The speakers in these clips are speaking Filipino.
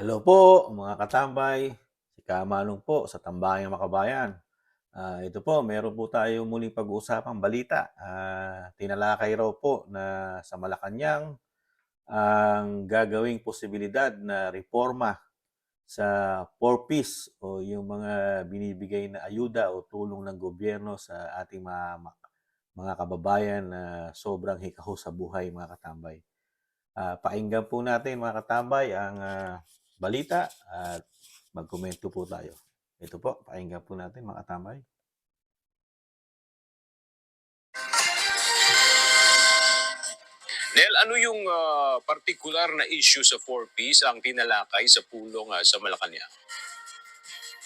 Hello po mga katambay, si Kamanong po sa Tambayang Makabayan. Ah, ito po, meron po tayo muling pag-uusapang balita. Ah, tinalakay raw po na sa Malacanang ang gagawing posibilidad na reforma sa 4Ps o yung mga binibigay na ayuda o tulong ng gobyerno sa ating mga, mga kababayan na sobrang hikaho sa buhay mga katambay. Ah, pakinggan po natin mga katambay ang ah, balita at magkomento po tayo. Ito po, pakinggan po natin mga katambay. Nel, ano yung ah, particular na issue sa 4Ps ang tinalakay sa pulong ah, sa Malacanang?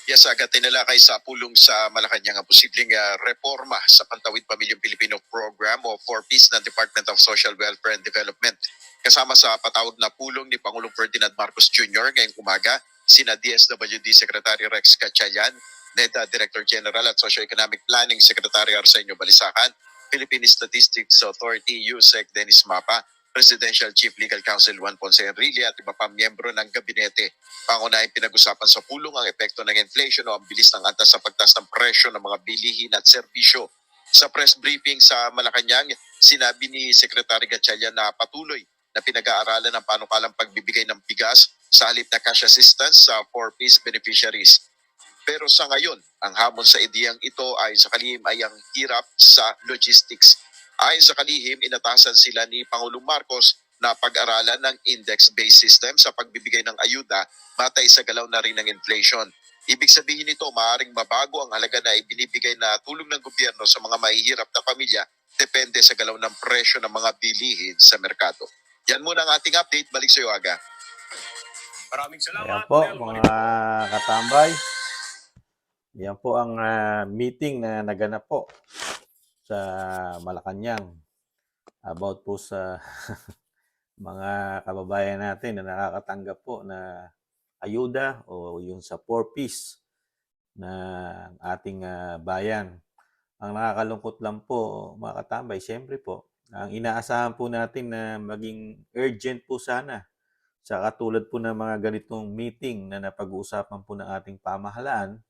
Yes, agad tinalakay sa pulong sa Malacanang ang posibleng ah, reforma sa Pantawid Pamilyang Pilipino Program o 4Ps ng Department of Social Welfare and Development. Kasama sa patawag na pulong ni Pangulong Ferdinand Marcos Jr. ngayong umaga, sina DSWD Secretary Rex Gatchalian, NEDA Director General at Socio-Economic Planning Secretary Arsenio Balisacan, Philippine Statistics Authority USEC Dennis Mapa, Presidential Chief Legal Counsel Juan Ponce Enrile at iba pang miyembro ng gabinete. Pangunahing pinag-usapan sa pulong ang epekto ng inflation o ang bilis ng antas sa pagtaas ng presyo ng mga bilihin at serbisyo. Sa press briefing sa Malacanang, sinabi ni Secretary Gatchalian na patuloy na pinag-aaralan ang panukalang pagbibigay ng bigas sa halip na cash assistance sa 4-piece beneficiaries. Pero sa ngayon, ang hamon sa ideyang ito ay sa kalihim ay ang hirap sa logistics. Ayon sa kalihim, inatasan sila ni Pangulong Marcos na pag-aralan ng index-based system sa pagbibigay ng ayuda batay sa galaw na rin ng inflation. Ibig sabihin nito, maaaring mabago ang halaga na ibinibigay na tulong ng gobyerno sa mga mahihirap na pamilya depende sa galaw ng presyo ng mga bilihin sa merkado. Yan muna ang ating update. Balik sa iyo, Aga. Maraming salamat. Ayan po mga katambay. Yan po ang ah, meeting na naganap po sa Malacanang about po sa mga kababayan natin na nakakatanggap po na ayuda o yung sa 4Ps na ating ah, bayan. Ang nakakalungkot lang po, mga katambay, siyempre po, ang inaasahan po natin na maging urgent po sana sa katulad po ng mga ganitong meeting na napag-uusapan po ng ating pamahalaan,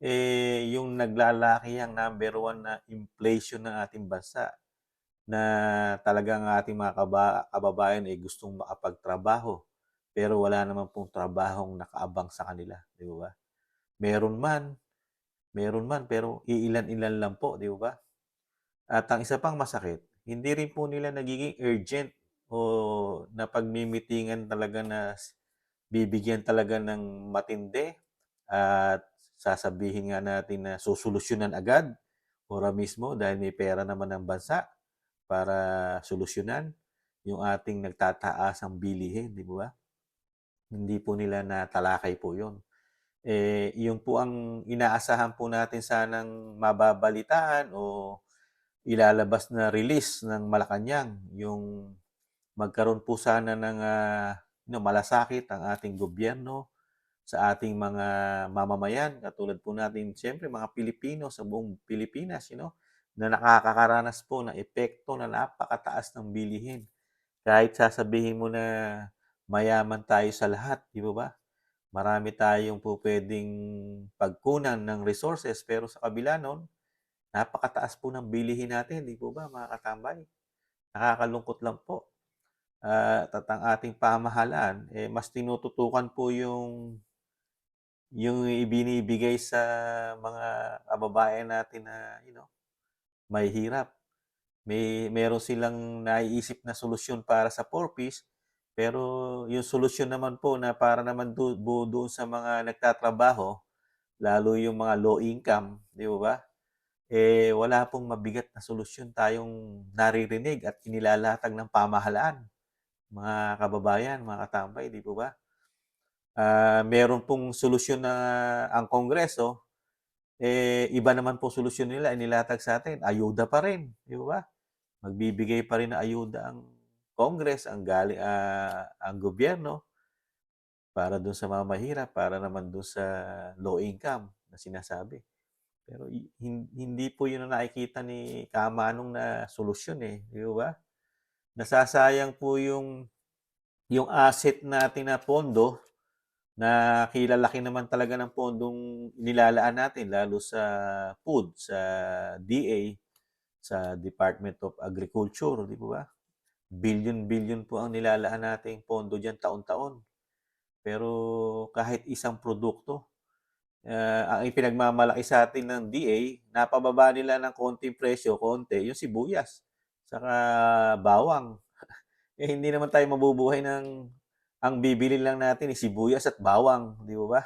eh, yung naglalaki ang number one na inflation ng ating bansa na talagang ang ating mga kaba- kababayan ay gustong makapagtrabaho pero wala naman pong trabahong nakaabang sa kanila, di ba? Meron man, meron man pero iilan-ilan lang po, di ba? At ang isa pang masakit, hindi rin po nila nagiging urgent o na pagmimitingan talaga na bibigyan talaga ng matindi at sasabihin nga natin na susolusyonan agad ora mismo dahil may pera naman ng bansa para solusyonan yung ating nagtataas ang bilihin, di ba? Hindi po nila natalakay po yun. Eh, yun po ang inaasahan po natin sanang mababalitaan o ilalabas na release ng Malacanang, yung magkaroon po sana ng ah, you know, malasakit ang ating gobyerno sa ating mga mamamayan, katulad po natin, siyempre, mga Pilipino sa buong Pilipinas, you know, na nakakaranas po ng epekto na napakataas ng bilihin. Kahit sasabihin mo na mayaman tayo sa lahat, di ba ba? Marami tayong po pwedeng pagkunan ng resources, pero sa kabila nun, napakataas po ng bilihin natin, di po ba, mga katambay? Nakakalungkot lang po. Ah, at ang ating pamahalaan, eh, mas tinututukan po yung yung ibinibigay sa mga kababayan natin na, you know, may hirap. May meron silang naiisip na solusyon para sa 4Ps, pero yung solusyon naman po na para naman do, bu- doon sa mga nagtatrabaho, lalo yung mga low income, di ba ba? Eh, wala pong mabigat na solusyon tayong naririnig at inilalatag ng pamahalaan, mga kababayan, mga katambay, di po ba? Ah, meron pong solusyon na ang Kongreso, eh, iba naman po solusyon nila, inilatag sa atin, ayuda pa rin, di ba? Magbibigay pa rin ng ayuda ang Congress, ang gali, ah, ang gobyerno para doon sa mga mahirap, para naman doon sa low income na sinasabi. Pero hindi po yun ang nakikita ni Kamanong na solusyon eh, di ba? Nasasayang po yung yung asset natin na pondo nakilalaki naman talaga ng pondong nilalaan natin lalo sa food, sa DA, sa Department of Agriculture, di ba? Billion-billion po ang nilalaan nating pondo diyan taon-taon. Pero kahit isang produkto, ah, ang ipinagmamalaki sa atin ng DA, napababa nila ng konting presyo, konti, yung sibuyas, saka bawang. Eh, hindi naman tayo mabubuhay ng ang bibili lang natin is sibuyas at bawang, di ba?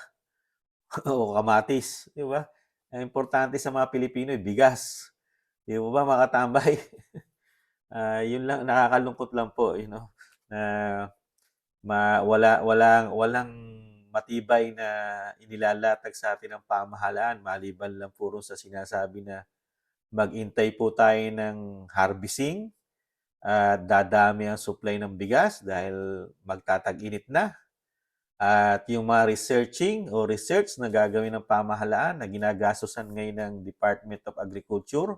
O kamatis, di ba? Ang importante sa mga Pilipino ay bigas. Di ba ba, mga katambay? Ah, yun lang, nakakalungkot lang po, you know, na ma, wala, walang, walang matibay na inilalatag sa atin ng pamahalaan, maliban lang puro sa sinasabi na mag-intay po tayo ng harvesting, at dadami ang supply ng bigas dahil magtatag-init na. At yung mga researching o research na gagawin ng pamahalaan na ginagastosan ngayon ng Department of Agriculture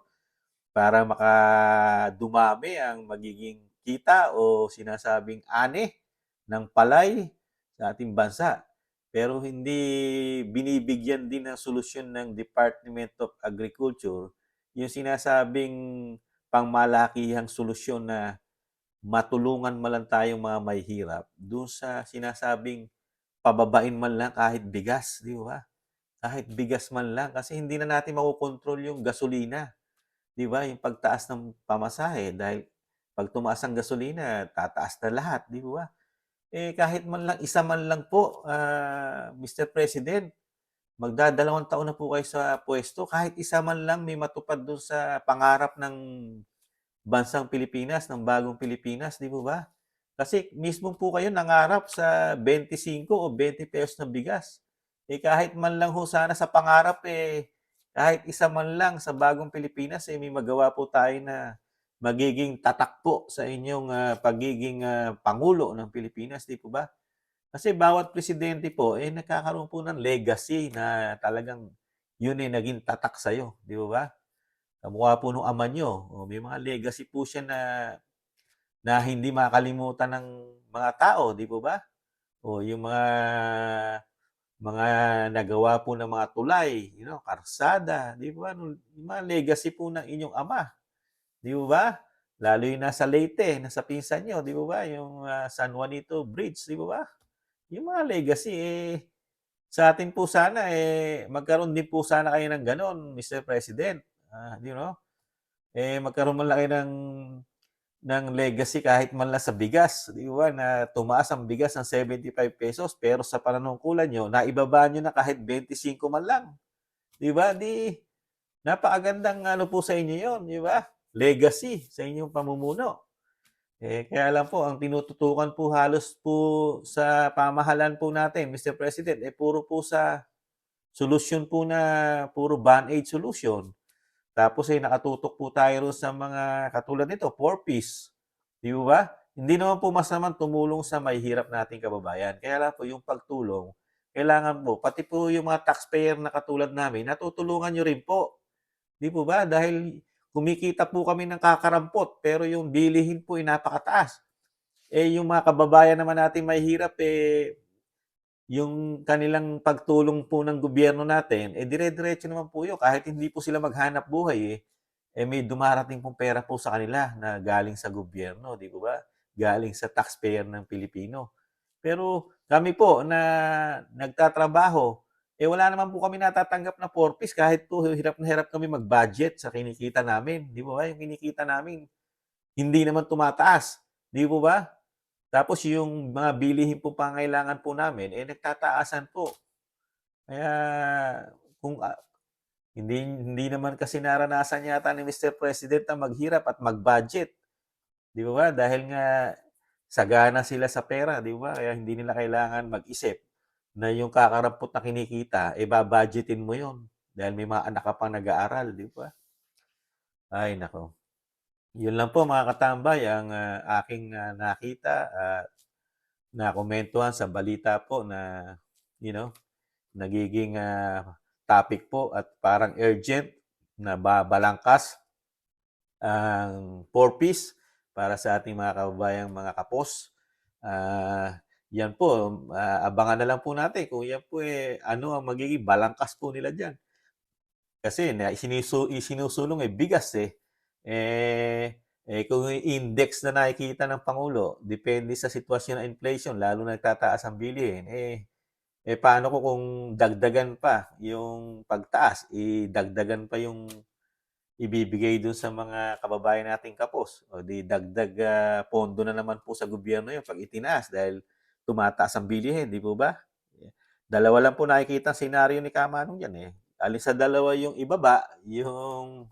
para makadumami ang magiging kita o sinasabing ani ng palay sa ating bansa. Pero hindi binibigyan din ng solusyon ng Department of Agriculture yung sinasabing pangmalakihang solusyon na matulungan man lang tayong mga may hirap doon sa sinasabing pababain man lang kahit bigas, di ba? Kahit bigas man lang kasi hindi na natin makokontrol yung gasolina. Di ba? Yung pagtaas ng pamasahe dahil pag tumaas ang gasolina, tataas na lahat, di ba? Eh kahit man lang isa man lang po, ah, Mr. President, magdadalawang taon na po kayo sa pwesto, kahit isa man lang may matupad doon sa pangarap ng bansang Pilipinas, ng bagong Pilipinas, di po ba? Kasi mismo po kayo nangarap sa 25 o 20 pesos na bigas. Eh kahit man lang ho sana sa pangarap eh kahit isa man lang sa bagong Pilipinas eh may magawa po tayo na magiging tatak po sa inyong ah, pagiging ah, pangulo ng Pilipinas, di po ba? Kasi bawat presidente po eh nagkakaroon po ng legacy na talagang yun eh naging tatak sa iyo, di po ba? Kamukha po nung ama nyo, o may mga legacy po siya na na hindi makalimutan ng mga tao, di po ba? O yung mga mga nagawa po ng mga tulay, you know, karsada, di ba? Yung mga legacy po ng inyong ama, di ba? Lalo yung nasa Leyte, nasa pinsan nyo, di ba? Yung ah, San Juanito Bridge, di ba? Yung mga legacy, eh, sa atin po sana, eh, magkaroon din po sana kayo ng ganon, Mr. President. Ah, you know? Eh, magkaroon man lang kayo ng ng legacy kahit man lang sa bigas, di ba, na tumaas ang bigas ng 75 pesos pero sa pananungkulan nyo, naibaba nyo na kahit 25 man lang. Di ba? Di, napakagandang ano po sa inyo yon di ba? Legacy sa inyong pamumuno. Eh, kaya lang po, ang tinututukan po halos po sa pamahalan po natin, Mr. President, eh puro po sa solusyon po na puro band-aid solution. Tapos ay nakatutok po tayo sa mga katulad nito, 4Ps. Di ba? Hindi naman po masamang tumulong sa may hirap nating kababayan. Kaya lang po yung pagtulong, kailangan po, pati po yung mga taxpayer na katulad namin, natutulungan nyo rin po. Di po ba? Dahil kumikita po kami ng kakarampot, pero yung bilihin po ay napakataas. Eh, yung mga kababayan naman natin may hirap, eh, yung kanilang pagtulong po ng gobyerno natin, eh dire-diretso naman po yun. Kahit hindi po sila maghanap buhay, eh, eh may dumarating pong pera po sa kanila na galing sa gobyerno, di ba? Galing sa taxpayer ng Pilipino. Pero kami po na nagtatrabaho, eh wala naman po kami natatanggap na 4 piece kahit po hirap na hirap kami mag-budget sa kinikita namin. Di ba? Yung kinikita namin, hindi naman tumataas. Di po ba? Tapos yung mga bilihin po pangailangan po namin, eh nagtataasan po. Kaya kung ah, hindi hindi naman kasi naranasan yata ni Mr. President na maghirap at mag-budget. Di ba? Dahil nga sagana sila sa pera, di ba? Kaya hindi nila kailangan mag-isip na yung kakarampot na kinikita, eh babudgetin mo yon Dahil may mga anak ka pang nag-aaral, di ba? Ay, nako. Yun lang po mga katambay ang ah, aking ah, nakita at nakomentuhan sa balita po na you know, nagiging ah, topic po at parang urgent na babalangkas ang 4 piece para sa ating mga kababayang mga kapos. Ah, yan po, ah, abangan na lang po natin kung yan po, eh, ano ang magiging balangkas po nila diyan. Kasi na isinisu isinusulong, eh, bigas, eh. Eh, eh, kung index na nakikita ng pangulo depende sa sitwasyon ng inflation lalo na nagtataas ang bilihin, eh, eh, paano ko kung dagdagan pa yung pagtaas, eh, dagdagan pa yung ibibigay dun sa mga kababayan nating kapos. O di dagdag, ah, pondo na naman po sa gobyerno yun 'pag itinaas dahil tumataas ang bilihin, di po ba? Dalawa lang po nakikitang senaryo ni Kamanong diyan, eh. Alin sa dalawa yung ibaba, yung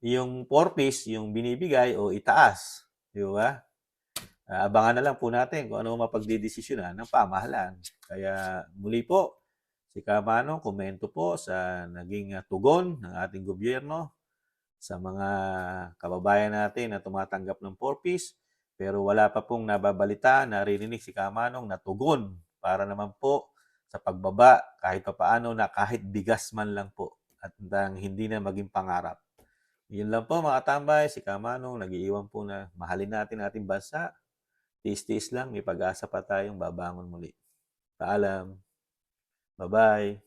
yung 4 piece, yung binibigay o itaas, di ba? Ah, abangan na lang po natin kung ano ang mapagdedesisyonan ng pamahalaan. Kaya muli po, si Kamanong komento po sa naging, ah, tugon ng ating gobyerno sa mga kababayan natin na tumatanggap ng 4 piece, pero wala pa pong nababalita, naririnig si Kamanong na tugon para naman po sa pagbaba kahit papaano na kahit bigas man lang po at hindi na maging pangarap. Yun lang po mga tambay, si Kamanong nag-iiwan po na mahalin natin ating bansa. Tiis-tiis lang, may pag-asa pa tayong babangon muli. Paalam. Bye-bye.